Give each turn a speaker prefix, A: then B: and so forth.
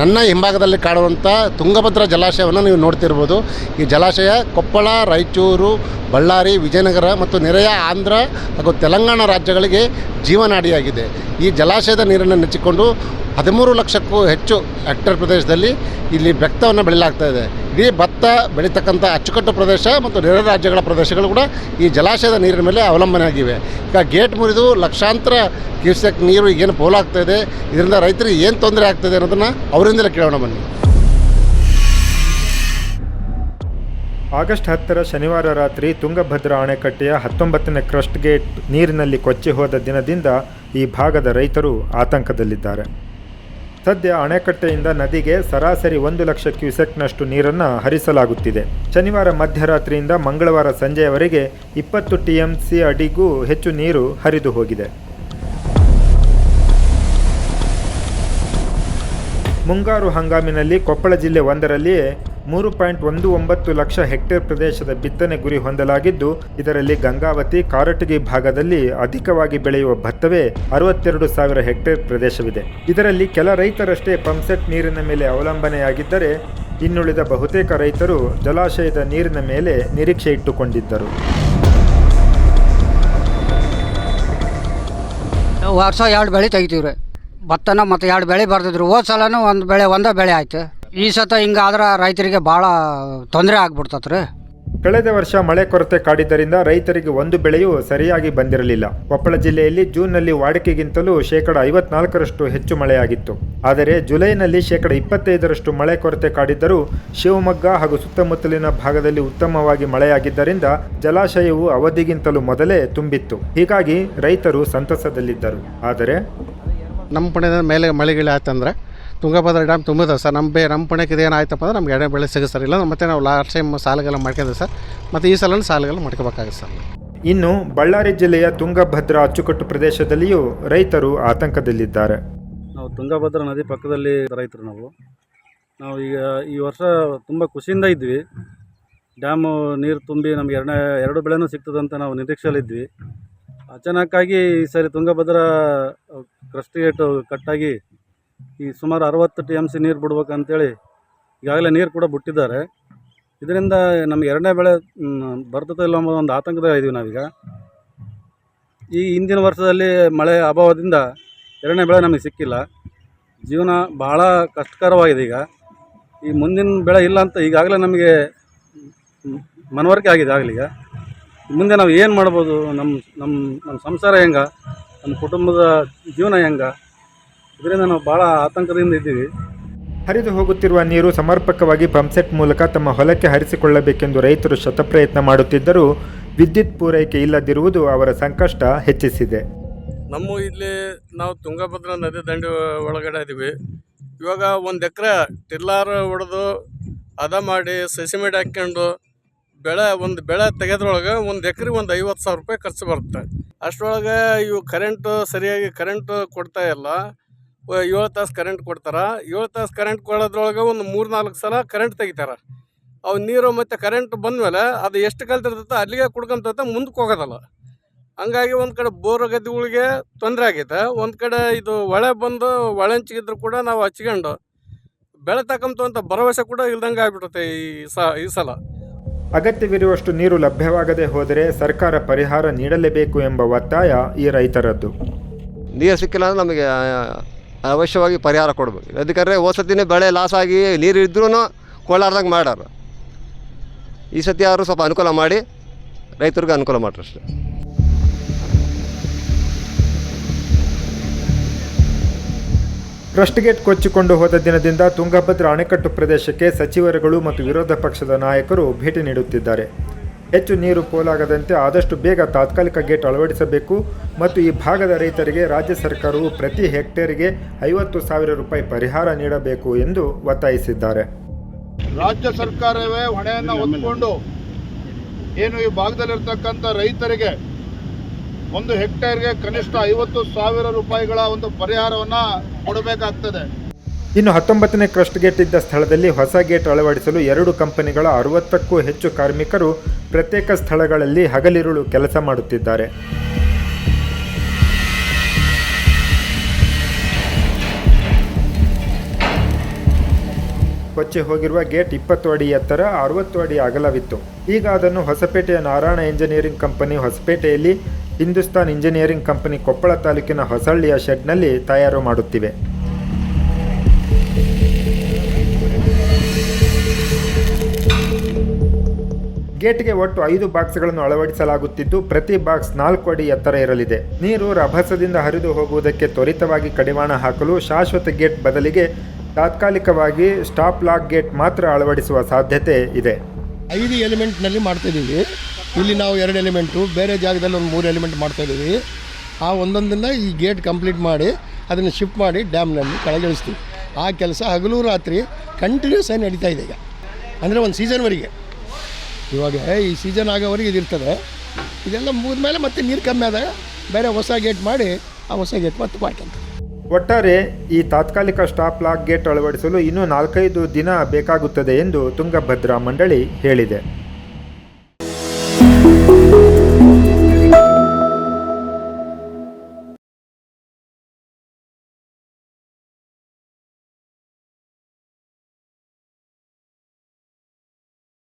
A: ನನ್ನ ಹಿಂಭಾಗದಲ್ಲಿ ಕಾಣುವಂಥ ತುಂಗಭದ್ರಾ ಜಲಾಶಯವನ್ನು ನೀವು ನೋಡ್ತಿರ್ಬೋದು. ಈ ಜಲಾಶಯ ಕೊಪ್ಪಳ, ರಾಯಚೂರು, ಬಳ್ಳಾರಿ, ವಿಜಯನಗರ ಮತ್ತು ನೆರೆಯ ಆಂಧ್ರ ಹಾಗೂ ತೆಲಂಗಾಣ ರಾಜ್ಯಗಳಿಗೆ ಜೀವನಾಡಿಯಾಗಿದೆ. ಈ ಜಲಾಶಯದ ನೀರನ್ನು ನೆಚ್ಚಿಕೊಂಡು ಹದಿಮೂರು ಲಕ್ಷಕ್ಕೂ ಹೆಚ್ಚು ಹೆಕ್ಟೇರ್ ಪ್ರದೇಶದಲ್ಲಿ ಇಲ್ಲಿ ಬೆತ್ತವನ್ನು ಬೆಳೆಯಲಾಗ್ತಾ ಇದೆ. ಇಡೀ ಭತ್ತ ಬೆಳೀತಕ್ಕಂಥ ಅಚ್ಚುಕಟ್ಟು ಪ್ರದೇಶ ಮತ್ತು ನೆರೆ ರಾಜ್ಯಗಳ ಪ್ರದೇಶಗಳು ಕೂಡ ಈ ಜಲಾಶಯದ ನೀರಿನ ಮೇಲೆ ಅವಲಂಬನೆ ಆಗಿವೆ. ಈಗ ಗೇಟ್ ಮುರಿದು ಲಕ್ಷಾಂತರ ಕ್ಯೂಸೆಕ್ ನೀರು ಈಗೇನು ಪೋಲಾಗ್ತಾ ಇದೆ. ಇದರಿಂದ ರೈತರಿಗೆ ಏನು ತೊಂದರೆ ಆಗ್ತದೆ ಅನ್ನೋದನ್ನು ಅವರಿಂದಲೇ ಕೇಳೋಣ ಬನ್ನಿ.
B: ಆಗಸ್ಟ್ ಹತ್ತರ ಶನಿವಾರ ರಾತ್ರಿ ತುಂಗಭದ್ರಾ ಅಣೆಕಟ್ಟೆಯ ಹತ್ತೊಂಬತ್ತನೇ ಕ್ರಸ್ಟ್ ಗೇಟ್ ನೀರಿನಲ್ಲಿ ಕೊಚ್ಚಿ ಹೋದ ದಿನದಿಂದ ಈ ಭಾಗದ ರೈತರು ಆತಂಕದಲ್ಲಿದ್ದಾರೆ. ಸದ್ಯ ಅಣೆಕಟ್ಟೆಯಿಂದ ನದಿಗೆ ಸರಾಸರಿ ಒಂದು ಲಕ್ಷ ಕ್ಯೂಸೆಕ್ನಷ್ಟು ನೀರನ್ನು ಹರಿಸಲಾಗುತ್ತಿದೆ. ಶನಿವಾರ ಮಧ್ಯರಾತ್ರಿಯಿಂದ ಮಂಗಳವಾರ ಸಂಜೆಯವರೆಗೆ ಇಪ್ಪತ್ತು ಟಿಎಂಸಿ ಅಡಿಗೂ ಹೆಚ್ಚು ನೀರು ಹರಿದು ಹೋಗಿದೆ. ಮುಂಗಾರು ಹಂಗಾಮಿನಲ್ಲಿ ಕೊಪ್ಪಳ ಜಿಲ್ಲೆ ಒಂದರಲ್ಲಿಯೇ ಮೂರು ಪಾಯಿಂಟ್ ಒಂದು ಒಂಬತ್ತು ಲಕ್ಷ ಹೆಕ್ಟೇರ್ ಪ್ರದೇಶದ ಬಿತ್ತನೆ ಗುರಿ ಹೊಂದಲಾಗಿದ್ದು, ಇದರಲ್ಲಿ ಗಂಗಾವತಿ, ಕಾರಟಗಿ ಭಾಗದಲ್ಲಿ ಅಧಿಕವಾಗಿ ಬೆಳೆಯುವ ಭತ್ತವೇ ಅರವತ್ತೆರಡು ಸಾವಿರ ಹೆಕ್ಟೇರ್ ಪ್ರದೇಶವಿದೆ. ಇದರಲ್ಲಿ ಕೆಲ ರೈತರಷ್ಟೇ ಪಂಪ್ಸೆಟ್ ನೀರಿನ ಮೇಲೆ ಅವಲಂಬನೆಯಾಗಿದ್ದರೆ, ಇನ್ನುಳಿದ ಬಹುತೇಕ ರೈತರು ಜಲಾಶಯದ ನೀರಿನ ಮೇಲೆ ನಿರೀಕ್ಷೆ ಇಟ್ಟುಕೊಂಡಿದ್ದರು.
C: ವರ್ಷ ಎರಡು ಬೆಳೆ ತೆಗಿತೀವಿ ರೀ ಭತ್ತನ ಮತ್ತು ಎರಡು ಬೆಳೆ ಬರ್ತಿದ್ರು ಹೋದ ಸಲನೂ ಒಂದು ಬೆಳೆ, ಒಂದೇ ಬೆಳೆ ಆಯ್ತು. ಈ ಸತ ಹಿಂಗಾದ್ರೆ ರೈತರಿಗೆ ಭಾಳ ತೊಂದರೆ ಆಗ್ಬಿಡ್ತತ್ ರೀ
B: ಕಳೆದ ವರ್ಷ ಮಳೆ ಕೊರತೆ ಕಾಡಿದ್ದರಿಂದ ರೈತರಿಗೆ ಒಂದು ಬೆಳೆಯೂ ಸರಿಯಾಗಿ ಬಂದಿರಲಿಲ್ಲ. ಕೊಪ್ಪಳ ಜಿಲ್ಲೆಯಲ್ಲಿ ಜೂನ್ನಲ್ಲಿ ವಾಡಿಕೆಗಿಂತಲೂ ಶೇಕಡ ಐವತ್ನಾಲ್ಕರಷ್ಟು ಹೆಚ್ಚು ಮಳೆಯಾಗಿತ್ತು. ಆದರೆ ಜುಲೈನಲ್ಲಿ ಶೇಕಡ ಇಪ್ಪತ್ತೈದರಷ್ಟು ಮಳೆ ಕೊರತೆ ಕಾಡಿದ್ದರೂ ಶಿವಮೊಗ್ಗ ಹಾಗೂ ಸುತ್ತಮುತ್ತಲಿನ ಭಾಗದಲ್ಲಿ ಉತ್ತಮವಾಗಿ ಮಳೆಯಾಗಿದ್ದರಿಂದ ಜಲಾಶಯವು ಅವಧಿಗಿಂತಲೂ ಮೊದಲೇ ತುಂಬಿತ್ತು. ಹೀಗಾಗಿ ರೈತರು ಸಂತಸದಲ್ಲಿದ್ದರು. ಆದರೆ
A: ನಮ್ಮ ಪಡೆದ ಮೇಲೆ ಮಳೆಗಿಳಿ ಆಯ್ತಂದ್ರೆ ತುಂಗಭದ್ರಾ ಡ್ಯಾಮ್ ತುಂಬಿದೆ ಸರ್. ನಮ್ಮ ಬೇ ನಮ್ಮ ಪುಣ್ಯಕ್ಕೆ ಇದೇನು ಆಯ್ತಪ್ಪ ಅಂದ್ರೆ ನಮ್ಗೆ ಎಡೆ ಬೆಳೆ ಸಿಗುತ್ತೆ ಸರ್. ಇಲ್ಲ ಮತ್ತೆ ನಾವು ಲಾಸ್ಟ್ ಟೈಮ್ ಸಾಲಗೆಲ್ಲ ಮಾಡ್ಕೊಂಡಿದ್ದೆ ಸರ್. ಮತ್ತು ಈ ಸಲ ಸಾಲಗೆಲ್ಲ ಮಾಡ್ಕೋಬೇಕಾಗುತ್ತೆ ಸರ್.
B: ಇನ್ನು ಬಳ್ಳಾರಿ ಜಿಲ್ಲೆಯ ತುಂಗಭದ್ರಾ ಅಚ್ಚುಕಟ್ಟು ಪ್ರದೇಶದಲ್ಲಿಯೂ ರೈತರು ಆತಂಕದಲ್ಲಿದ್ದಾರೆ.
D: ನಾವು ತುಂಗಭದ್ರಾ ನದಿ ಪಕ್ಕದಲ್ಲಿ ರೈತರು ನಾವು. ನಾವು ಈಗ ಈ ವರ್ಷ ತುಂಬ ಖುಷಿಯಿಂದ ಇದ್ವಿ. ಡ್ಯಾಮು ನೀರು ತುಂಬಿ ನಮ್ಗೆ ಎರಡನೇ ಎರಡು ಬೆಳೆನೂ ಸಿಗ್ತದಂತ ನಾವು ನಿರೀಕ್ಷೆಯಲ್ಲಿದ್ವಿ ಅಚಾನಕ್ಕಾಗಿ ಈ ಸರಿ ತುಂಗಭದ್ರಾ ಕ್ರಸ್ಟ್ ಗೇಟು ಕಟ್ಟಾಗಿ ಈ ಸುಮಾರು ಅರವತ್ತು ಟಿ ಎಂ ಸಿ ನೀರು ಬಿಡ್ಬೇಕಂತೇಳಿ ಈಗಾಗಲೇ ನೀರು ಕೂಡ ಬಿಟ್ಟಿದ್ದಾರೆ. ಇದರಿಂದ ನಮ್ಗೆ ಎರಡನೇ ಬೆಳೆ ಬರ್ತದೆ ಇಲ್ಲ ಅನ್ನೋ ಒಂದು ಆತಂಕದಾಗ ಇದೀವಿ ನಾವೀಗ. ಈ ಹಿಂದಿನ ವರ್ಷದಲ್ಲಿ ಮಳೆ ಅಭಾವದಿಂದ ಎರಡನೇ ಬೆಳೆ ನಮಗೆ ಸಿಕ್ಕಿಲ್ಲ. ಜೀವನ ಭಾಳ ಕಷ್ಟಕರವಾಗಿದೆ ಈಗ. ಈ ಮುಂದಿನ ಬೆಳೆ ಇಲ್ಲ ಅಂತ ಈಗಾಗಲೇ ನಮಗೆ ಮನವರಿಕೆ ಆಗಿದೆ ಆಗಲೀಗ ಮುಂದೆ ನಾವು ಏನು ಮಾಡ್ಬೋದು? ನಮ್ಮ ನಮ್ಮ ನಮ್ಮ ಸಂಸಾರ ಹೆಂಗ? ನಮ್ಮ ಕುಟುಂಬದ ಜೀವನ ಹೆಂಗ? ಇದರಿಂದ ನಾವು ಭಾಳ ಆತಂಕದಿಂದ ಇದ್ದೀವಿ.
B: ಹರಿದು ಹೋಗುತ್ತಿರುವ ನೀರು ಸಮರ್ಪಕವಾಗಿ ಪಂಪ್ಸೆಟ್ ಮೂಲಕ ತಮ್ಮ ಹೊಲಕ್ಕೆ ಹರಿಸಿಕೊಳ್ಳಬೇಕೆಂದು ರೈತರು ಶತಪ್ರಯತ್ನ ಮಾಡುತ್ತಿದ್ದರೂ ವಿದ್ಯುತ್ ಪೂರೈಕೆ ಇಲ್ಲದಿರುವುದು ಅವರ ಸಂಕಷ್ಟ ಹೆಚ್ಚಿಸಿದೆ.
E: ನಮ್ಮ ಇಲ್ಲಿ ನಾವು ತುಂಗಭದ್ರಾ ನದಿ ದಂಡೆ ಒಳಗಡೆ ಇದೀವಿ ಇವಾಗ ಒಂದು ಎಕರೆ ಟಿಲ್ಲಾರ್ ಹೊಡೆದು ಅದ ಮಾಡಿ ಸಸಿಮೇಡ್ ಹಾಕ್ಕೊಂಡು ಬೆಳೆ ಒಂದು ಬೆಳೆ ತೆಗೆದ್ರೊಳಗೆ ಒಂದು ಎಕರೆ ಒಂದು ಐವತ್ತು ಸಾವಿರ ರೂಪಾಯಿ ಖರ್ಚು ಬರುತ್ತೆ. ಅಷ್ಟರೊಳಗೆ ಇವು ಕರೆಂಟು ಸರಿಯಾಗಿ ಕರೆಂಟು ಕೊಡ್ತಾ ಇಲ್ಲ. ಏಳು ತಾಸು ಕರೆಂಟ್ ಕೊಡ್ತಾರೆ. ಏಳು ತಾಸು ಕರೆಂಟ್ ಕೊಡೋದ್ರೊಳಗೆ ಒಂದು ಮೂರು ನಾಲ್ಕು ಸಲ ಕರೆಂಟ್ ತೆಗಿತಾರೆ. ಅವು ನೀರು ಮತ್ತು ಕರೆಂಟ್ ಬಂದಮೇಲೆ ಅದು ಎಷ್ಟು ಕಲ್ತಿರ್ತೈತೆ ಅಲ್ಲಿಗೆ ಕುಡ್ಕೊಂತ ಮುಂದಕ್ಕೆ ಹೋಗೋದಲ್ಲ. ಹಂಗಾಗಿ ಒಂದು ಕಡೆ ಬೋರ್ ಗದ್ದೆಗಳಿಗೆ ತೊಂದರೆ ಆಗೈತೆ. ಒಂದು ಕಡೆ ಇದು ಹೊಳೆ ಬಂದು ಹೊಳೆಂಚಿಗಿದ್ರು ಕೂಡ ನಾವು ಹಚ್ಕೊಂಡು ಬೆಳೆ ತಕ್ಕಂತು ಅಂತ ಭರವಸೆ ಕೂಡ ಇಲ್ದಂಗೆ ಆಗ್ಬಿಡುತ್ತೆ ಈ ಸ ಈ ಸಲ.
B: ಅಗತ್ಯವಿರುವಷ್ಟು ನೀರು ಲಭ್ಯವಾಗದೆ ಹೋದರೆ ಸರ್ಕಾರ ಪರಿಹಾರ ನೀಡಲೇಬೇಕು ಎಂಬ ಒತ್ತಾಯ ಈ ರೈತರದ್ದು.
F: ನೀರು ಸಿಕ್ಕಿಲ್ಲ ಅಂದ್ರೆ ನಮಗೆ ಅವಶ್ಯವಾಗಿ ಪರಿಹಾರ ಕೊಡಬೇಕು. ಯಾಕಂದರೆ ಸತಿನೇ ಬೆಳೆ ಲಾಸ್ ಆಗಿ ನೀರು ಇದ್ರೂ ಕೊಳ್ಳಾರ್ದಂಗೆ ಮಾಡ್ಯಾರ. ಈ ಸತಿ ಯಾರು ಸ್ವಲ್ಪ ಅನುಕೂಲ ಮಾಡಿ ರೈತರಿಗೆ ಅನುಕೂಲ ಮಾಡ್ರಷ್ಟೆ. ಅಷ್ಟೇ
B: ಕ್ರಸ್ಟ್ ಗೇಟ್ ಕೊಚ್ಚಿಕೊಂಡು ಹೋದ ದಿನದಿಂದ ತುಂಗಭದ್ರಾ ಅಣೆಕಟ್ಟು ಪ್ರದೇಶಕ್ಕೆ ಸಚಿವರುಗಳು ಮತ್ತು ವಿರೋಧ ಪಕ್ಷದ ನಾಯಕರು ಭೇಟಿ ನೀಡುತ್ತಿದ್ದಾರೆ. ಹೆಚ್ಚು ನೀರು ಪೋಲಾಗದಂತೆ ಆದಷ್ಟು ಬೇಗ ತಾತ್ಕಾಲಿಕ ಗೇಟ್ ಅಳವಡಿಸಬೇಕು ಮತ್ತು ಈ ಭಾಗದ ರೈತರಿಗೆ ರಾಜ್ಯ ಸರ್ಕಾರವು ಪ್ರತಿ ಹೆಕ್ಟೇರಿಗೆ ಐವತ್ತು ಸಾವಿರ ರೂಪಾಯಿ ಪರಿಹಾರ ನೀಡಬೇಕು ಎಂದು ಒತ್ತಾಯಿಸಿದ್ದಾರೆ.
G: ರಾಜ್ಯ ಸರ್ಕಾರವೇ ಹೊಣೆಯನ್ನು ಹೊಂದಿಕೊಂಡು ಏನು ಈ ಭಾಗದಲ್ಲಿರ್ತಕ್ಕಂಥ ರೈತರಿಗೆ ಒಂದು ಹೆಕ್ಟೇರ್ಗೆ ಕನಿಷ್ಠ ಐವತ್ತು ಸಾವಿರ ರೂಪಾಯಿಗಳ ಒಂದು ಪರಿಹಾರವನ್ನು ಕೊಡಬೇಕಾಗ್ತದೆ.
B: ಇನ್ನು ಹತ್ತೊಂಬತ್ತನೇ ಕ್ರಸ್ಟ್ ಗೇಟ್ ಇದ್ದ ಸ್ಥಳದಲ್ಲಿ ಹೊಸ ಗೇಟ್ ಅಳವಡಿಸಲು ಎರಡು ಕಂಪನಿಗಳ ಅರವತ್ತಕ್ಕೂ ಹೆಚ್ಚು ಕಾರ್ಮಿಕರು ಪ್ರತ್ಯೇಕ ಸ್ಥಳಗಳಲ್ಲಿ ಹಗಲಿರುಳು ಕೆಲಸ ಮಾಡುತ್ತಿದ್ದಾರೆ. ಕೊಚ್ಚಿ ಹೋಗಿರುವ ಗೇಟ್ ಇಪ್ಪತ್ತು ಅಡಿ ಎತ್ತರ ಅರವತ್ತು ಅಡಿ ಅಗಲವಿತ್ತು. ಈಗ ಅದನ್ನು ಹೊಸಪೇಟೆಯ ನಾರಾಯಣ ಇಂಜಿನಿಯರಿಂಗ್ ಕಂಪನಿ ಹೊಸಪೇಟೆಯಲ್ಲಿ ಹಿಂದೂಸ್ತಾನ್ ಇಂಜಿನಿಯರಿಂಗ್ ಕಂಪನಿ ಕೊಪ್ಪಳ ತಾಲೂಕಿನ ಹೊಸಳ್ಳಿಯ ಶೆಡ್ನಲ್ಲಿ ತಯಾರು ಮಾಡುತ್ತಿವೆ. ಗೇಟ್ಗೆ ಒಟ್ಟು ಐದು ಬಾಕ್ಸ್ಗಳನ್ನು ಅಳವಡಿಸಲಾಗುತ್ತಿದ್ದು, ಪ್ರತಿ ಬಾಕ್ಸ್ ನಾಲ್ಕು ಅಡಿ ಎತ್ತರ ಇರಲಿದೆ. ನೀರು ರಭಸದಿಂದ ಹರಿದು ಹೋಗುವುದಕ್ಕೆ ತ್ವರಿತವಾಗಿ ಕಡಿವಾಣ ಹಾಕಲು ಶಾಶ್ವತ ಗೇಟ್ ಬದಲಿಗೆ ತಾತ್ಕಾಲಿಕವಾಗಿ ಸ್ಟಾಪ್ ಲಾಕ್ ಗೇಟ್ ಮಾತ್ರ ಅಳವಡಿಸುವ ಸಾಧ್ಯತೆ ಇದೆ.
H: ಐದು ಎಲಿಮೆಂಟ್ನಲ್ಲಿ ಮಾಡ್ತಿದ್ದೀವಿ ಇಲ್ಲಿ ನಾವು ಎರಡು ಎಲಿಮೆಂಟು ಬೇರೆ ಜಾಗದಲ್ಲಿ ಒಂದು ಮೂರು ಎಲಿಮೆಂಟ್ ಮಾಡ್ತಾಯಿದ್ದೀವಿ ಆ ಒಂದೊಂದನ್ನು ಈ ಗೇಟ್ ಕಂಪ್ಲೀಟ್ ಮಾಡಿ, ಅದನ್ನು ಶಿಫ್ಟ್ ಮಾಡಿ ಡ್ಯಾಮ್ನಲ್ಲಿ ಕೆಳಗಿಳಿಸ್ತೀವಿ. ಆ ಕೆಲಸ ಹಗಲು ರಾತ್ರಿ ಕಂಟಿನ್ಯೂಸ್ ಆಗಿ ನಡೀತಾ ಇದೆ ಈಗ. ಅಂದರೆ ಒಂದು ಸೀಸನ್ವರೆಗೆ ಇವಾಗ ಈ ಸೀಸನ್ ಆಗೋವರೆಗೆ ಇದಿರ್ತದೆ ಇದೆಲ್ಲ ಮುಗಿದ ಮೇಲೆ ಮತ್ತೆ ನೀರು ಕಮ್ಮಿ ಆದಾಗ ಬೇರೆ ಹೊಸ ಗೇಟ್ ಮಾಡಿ ಆ ಹೊಸ ಗೇಟ್ ಮತ್ತೆ ಅಂತ.
B: ಒಟ್ಟಾರೆ ಈ ತಾತ್ಕಾಲಿಕ ಸ್ಟಾಪ್ ಲಾಕ್ ಗೇಟ್ ಅಳವಡಿಸಲು ಇನ್ನೂ ನಾಲ್ಕೈದು ದಿನ ಬೇಕಾಗುತ್ತದೆ ಎಂದು ತುಂಗಭದ್ರಾ ಮಂಡಳಿ ಹೇಳಿದೆ.